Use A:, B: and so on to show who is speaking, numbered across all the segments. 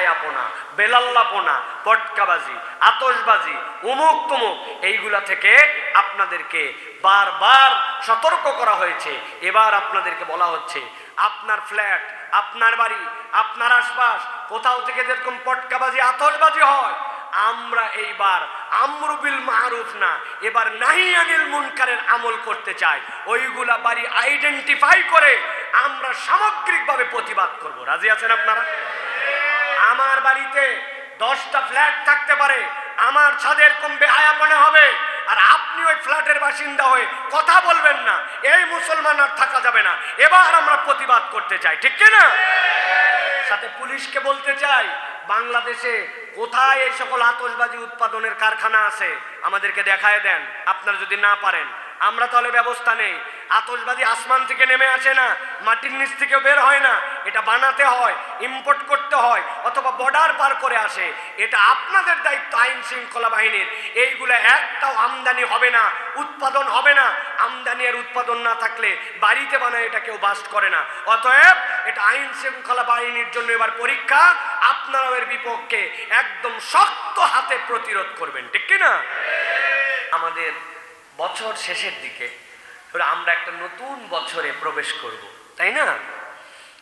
A: বেহায়াপনা বেলাল্লাপনা, পটকাবাজি আতসবাজি উমুক তুমুক এইগুলা থেকে আপনাদেরকে বারবার সতর্ক করা হয়েছে। এবার আপনাদেরকে বলা হচ্ছে, আপনার ফ্ল্যাট, আপনার বাড়ি, আপনার আশপাশ, কোথাও থেকে যেরকম পটকাবাজি আতসবাজি হয়, আমরা এইবার আমরুবিল মারুফ না, এবার নাহি আনিল মুনকারের আমল করতে চাই। ওইগুলা বাড়ি আইডেন্টিফাই করে আমরা সামগ্রিকভাবে প্রতিবাদ করব। রাজি আছেন আপনারা? বাড়িতে দশটা ফ্ল্যাট থাকতে পারে, আমার ছাদে এরকম বেহায়াপনা হবে, আর আপনি ওই ফ্ল্যাটের বাসিন্দা হয়ে কথা বলবেন না, এই মুসলমান আর থাকা যাবে না। এবার আমরা প্রতিবাদ করতে চাই, ঠিক না? সাথে পুলিশকে বলতে চাই, বাংলাদেশে কোথায় এই সকল আতশবাজি উৎপাদনের কারখানা আছে? আমাদেরকে দেখায় দেন, আপনারা যদি না পারেন, আমরা তাহলে ব্যবস্থা নেই। আতশবাজি আসমান থেকে নেমে আসে না, মাটির নিচ থেকে বের হয় না। এটা বানাতে হয় ইম্পোর্ট করতে হয়, অথবা বর্ডার পার করে আসে। এটা আপনাদের দায়িত্ব, আইন শৃঙ্খলা বাহিনীর। এইগুলো একটাও আমদানি হবে না, উৎপাদন হবে না। আমদানি আর উৎপাদন না থাকলে বাড়িতে বানায় এটা কেউ বাস্ট করে না। অতএব এটা আইন শৃঙ্খলা বাহিনীর জন্য এবার পরীক্ষা, আপনারাও এর বিপক্ষে একদম শক্ত হাতে প্রতিরোধ করবেন, ঠিক কি না আমাদের বছর শেষের দিকে এবার আমরা একটা নতুন বছরে প্রবেশ করব, তাই না?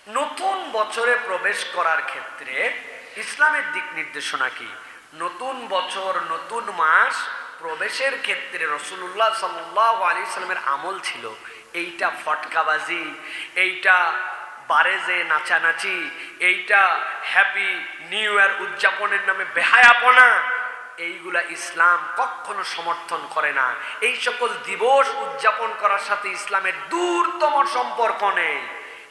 A: নতুন বছরে প্রবেশ করার ক্ষেত্রে ইসলামের দিক নির্দেশনা কি? নতুন বছর, নতুন মাস প্রবেশের ক্ষেত্রে রসুল্লাহ সাল্লাহ আলী সাল্লামের আমল ছিল। এইটা ফটকাবাজি, এইটা বারে বারেজে নাচানাচি, এইটা হ্যাপি নিউ ইয়ার উদযাপনের নামে বেহায়াপনা এইগুলা ইসলাম কখনো সমর্থন করে না। এই সকল দিবস উদযাপন করার সাথে ইসলামের দূরতম সম্পর্ক নেই।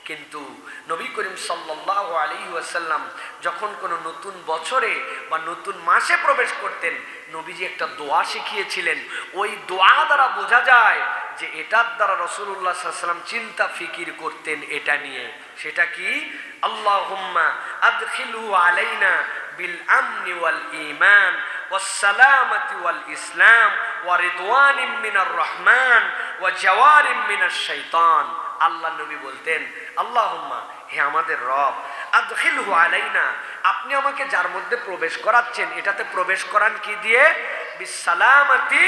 A: কিন্তু নবী করিম সাল্লাহ আলী ওয়াসাল্লাম যখন কোনো নতুন বছরে বা নতুন মাসে প্রবেশ করতেন, নবীজি একটা দোয়া শিখিয়েছিলেন। ওই দোয়া দ্বারা বোঝা যায় যে এটার দ্বারা রসুল্লাহ সাল্লাম চিন্তা ফিকির করতেন এটা নিয়ে। সেটা কি? আল্লাহ আদখিলু আলাইনা বিল আমনি ওয়াল ইমান والسلامة والإسلام ورضوان من الرحمن وجوار من الشيطان আল্লাহ নবী বলতেন আল্লাহুম্মা হে আমাদের রব আদখিলহু আলাইনা আপনি আমাকে যার মধ্যে প্রবেশ করাচ্ছেন এটাতে প্রবেশ করান কি দিয়ে বিসালামাতি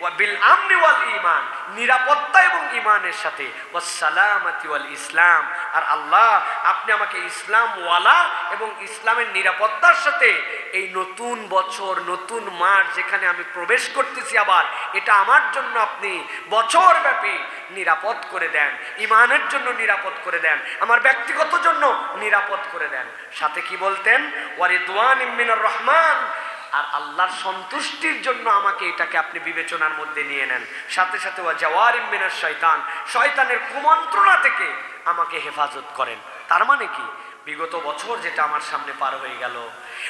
A: ওয়া বিল আমনি ওয়াল ঈমান নিরাপত্তা এবং ঈমানের সাথে ওয়াস সালামাতি ওয়াল ইসলাম আর আল্লাহ আপনি আমাকে ইসলাম ওয়ালা এবং ইসলামের নিরাপত্তার সাথে এই নতুন বছর, নতুন মাস যেখানে আমি প্রবেশ করতেছি আবার, এটা আমার জন্য আপনি বছর ব্যাপী নিরাপদ করে দেন, ইমানের জন্য নিরাপদ করে দেন, আমার ব্যক্তিগত জন্য নিরাপদ করে দেন। সাথে কি বলতেন? ওয়ারি দোয়ান ইমিনার রহমান আর আল্লাহর সন্তুষ্টির জন্য আমাকে এটাকে আপনি বিবেচনার মধ্যে নিয়ে নেন। সাথে সাথে ওয়া জওয়ার ইমিনার শয়তান শয়তানের কুমন্ত্রণা থেকে আমাকে হেফাজত করেন। তার মানে কি? বিগত বছর যেটা আমার সামনে পার হয়ে গেল।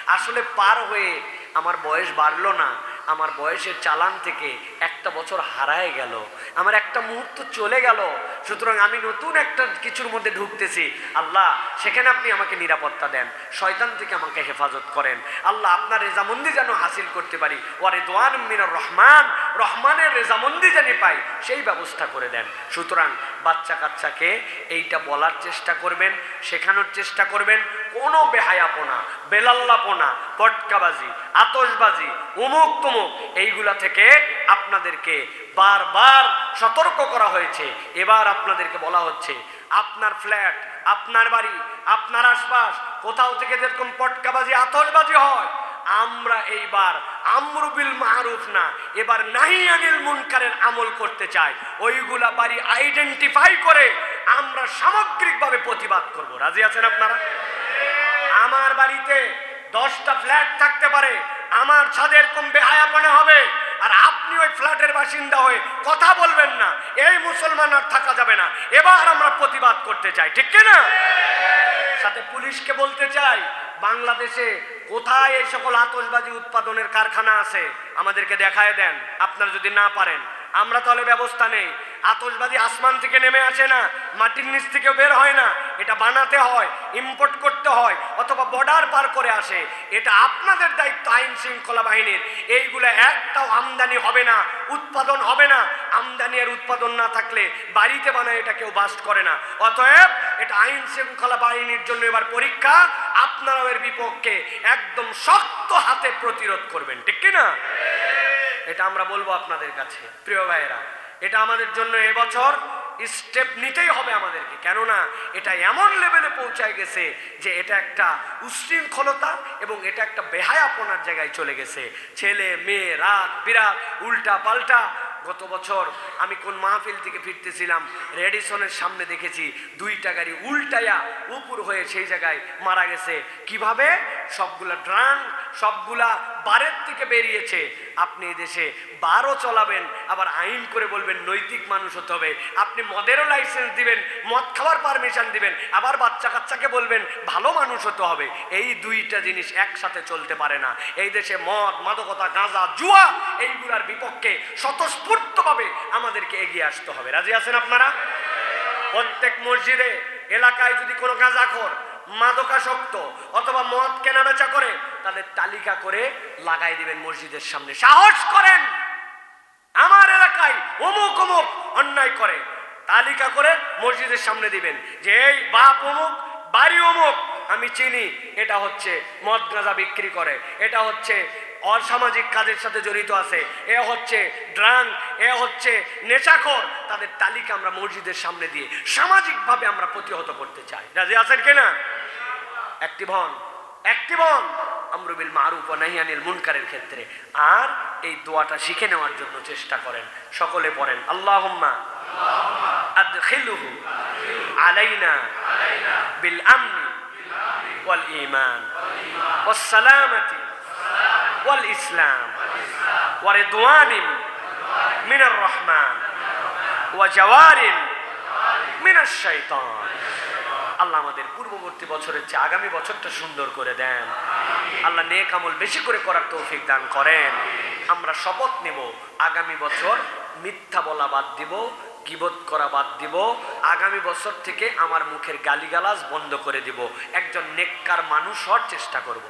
A: আসলে পার হয়ে আমার বয়স বাড়লো না, আমার বয়সের চালান থেকে একটা বছর হারায় গেল। আমার একটা মুহূর্ত চলে গেল, সুতরাং আমি নতুন একটা কিছুর মধ্যে ঢুকতেছি। আল্লাহ, সেখানে আপনি আমাকে নিরাপত্তা দেন, শয়তান থেকে আমাকে হেফাজত করেন। আল্লাহ, আপনার রেজামন্দি যেন হাসিল করতে পারি ওয়ারে দোয়ান মিনার রহমান, রহমানের রেজামন্দি যেন পাই, সেই ব্যবস্থা করে দেন। সুতরাং বাচ্চা কাচ্চাকে এইটা বলার চেষ্টা করবেন, শেখানোর চেষ্টা করবেন, কোনো বেহায়াপনা, বেলাল্লাপনা, পটকাবাজি আতসবাজি উমুক তুমুক এইগুলা থেকে আপনাদেরকে বারবার সতর্ক করা হয়েছে। এবার আপনাদেরকে বলা হচ্ছে, আপনার ফ্ল্যাট, আপনার বাড়ি, আপনার আশপাশ, কোথাও থেকে যেরকম পটকাবাজি, আতশবাজি হয়, আমরা এইবার আমরুবিল মারুফ না, এবার নাহি আনিল মুনকারের আমল করতে চাই। ওইগুলা বাড়ি আইডেন্টিফাই করে আমরা সামগ্রিকভাবে প্রতিবাদ করব। রাজি আছেন আপনারা? আমার বাড়িতে দশটা ফ্ল্যাট থাকতে পারে, আমার ছাদে এরকম বেহায়াপনা হবে আর আপনি ওই ফ্ল্যাটের বাসিন্দা হয়ে কথা বলবেন না। এই মুসলমান আর থাকা যাবে না। এবার আমরা প্রতিবাদ করতে চাই, ঠিক না? সাথে পুলিশকে বলতে চাই, বাংলাদেশে কোথায় এই সকল আতশবাজি উৎপাদনের কারখানা আছে? আমাদেরকে দেখায় দেন, আপনারা যদি না পারেন। আমরা তাহলে ব্যবস্থা নেই। আতশবাজি আসমান থেকে নেমে আসে না, মাটির নিচ থেকে বের হয় না। এটা বানাতে হয় ইম্পোর্ট করতে হয়, অথবা বর্ডার পার করে আসে। এটা আপনাদের দায়িত্ব, আইন শৃঙ্খলা বাহিনীর। এইগুলো একটাও আমদানি হবে না, উৎপাদন হবে না। আমদানি আর উৎপাদন না থাকলে বাড়িতে বানায় এটা কেউ বাস্ট করে না। অতএব এটা আইন শৃঙ্খলা বাহিনীর জন্য এবার পরীক্ষা, আপনারাও এর বিপক্ষে একদম শক্ত হাতে প্রতিরোধ করবেন, ঠিক কি না? এটা আমরা বলব আপনাদের কাছে। প্রিয় ভাইয়েরা এটা আমাদের জন্য এবছর স্টেপ নিতেই হবে আমাদেরকে। কেননা এটা এমন লেভেলে পৌঁছায় গেছে যে এটা একটা উশৃঙ্খলতা এবং এটা একটা বেহায়াপনার জায়গায় চলে গেছে। ছেলে, মেয়ে, রাত বিরাট উল্টা পাল্টা গত বছর আমি কোন মাহফিল থেকে ফিরতেছিলাম, রেডিসনের সামনে দেখেছি দুইটা গাড়ি উল্টায়া উপর হয়ে সেই জায়গায় মারা গেছে। কীভাবে? সবগুলা ড্রাং সবগুলা বারের থেকে বেরিয়েছে। আপনি দেশে বারও চলাবেন, আবার আইন করে বলবেন নৈতিক মানুষ হতে হবে। আপনি মদেরও লাইসেন্স দিবেন, মদ খাওয়ার পারমিশন দিবেন, আবার বাচ্চা কাচ্চাকে বলবেন ভালো মানুষ হতে হবে। এই দুইটা জিনিস একসাথে চলতে পারে না। এই দেশে মদ, মাদকতা, গাঁজা, জুয়া, এইগুলার বিপক্ষে স্বতঃস্ফূর্তভাবে আমাদেরকে এগিয়ে আসতে হবে। রাজি আছেন আপনারা? প্রত্যেক মসজিদে, এলাকায় যদি কোনো গাঁজাখোর, মাদকাসক্ত অথবা মদ কেনা বেচা করে, তাদের তালিকা করে লাগাই দিবেন মসজিদের সামনে। সাহস করেন! আমার এলাকায় অমুক অমুক অন্যায় করে, তালিকা করে মসজিদের সামনে দিবেন যে, এই বাপ অমুক, বাড়ি অমুক, আমি চিনি, এটা হচ্ছে মদ গাঁজা বিক্রি করে, এটা হচ্ছে অসামাজিক কাজের সাথে জড়িত আছে। এ হচ্ছে ড্রাং, এ হচ্ছে নেশাখোর। তাদের তালিকা আমরা মসজিদের সামনে দিয়ে সামাজিকভাবে আমরা প্রতিহত করতে চাই। রাজি আছেন কিনা? অ্যাক্টিভ হন অ্যাক্টিভ হন আমরুবিল মারুফ ও নাহিয়ানিল মুনকারের ক্ষেত্রে। আর এই দোয়াটা শিখে নেওয়ার জন্য চেষ্টা করেন। সকলে পড়েন, আল্লাহুম্মা আদখিলুহু আলাইনা বিল আমনি ওয়াল ঈমান। ওয়াস সালামাতি ওয়াল ইসলাম, ওয়া রিদওয়ানিন মিনার রহমান, ওয়া জাওয়ারিন মিনাশ শাইতান। আল্লাহ আমাদের পূর্ববর্তী বছরের চেয়ে আগামী বছরটা সুন্দর করে দেন। আল্লাহ নেক আমল বেশি করে করার তৌফিক দান করেন। আমরা শপথ নেব, আগামী বছর মিথ্যা বলা বাদ দিব, গিবত করা বাদ দিব, আগামী বছর থেকে আমার মুখের গালিগালাজ বন্ধ করে দিব। একজন নেককার মানুষ হওয়ার চেষ্টা করব।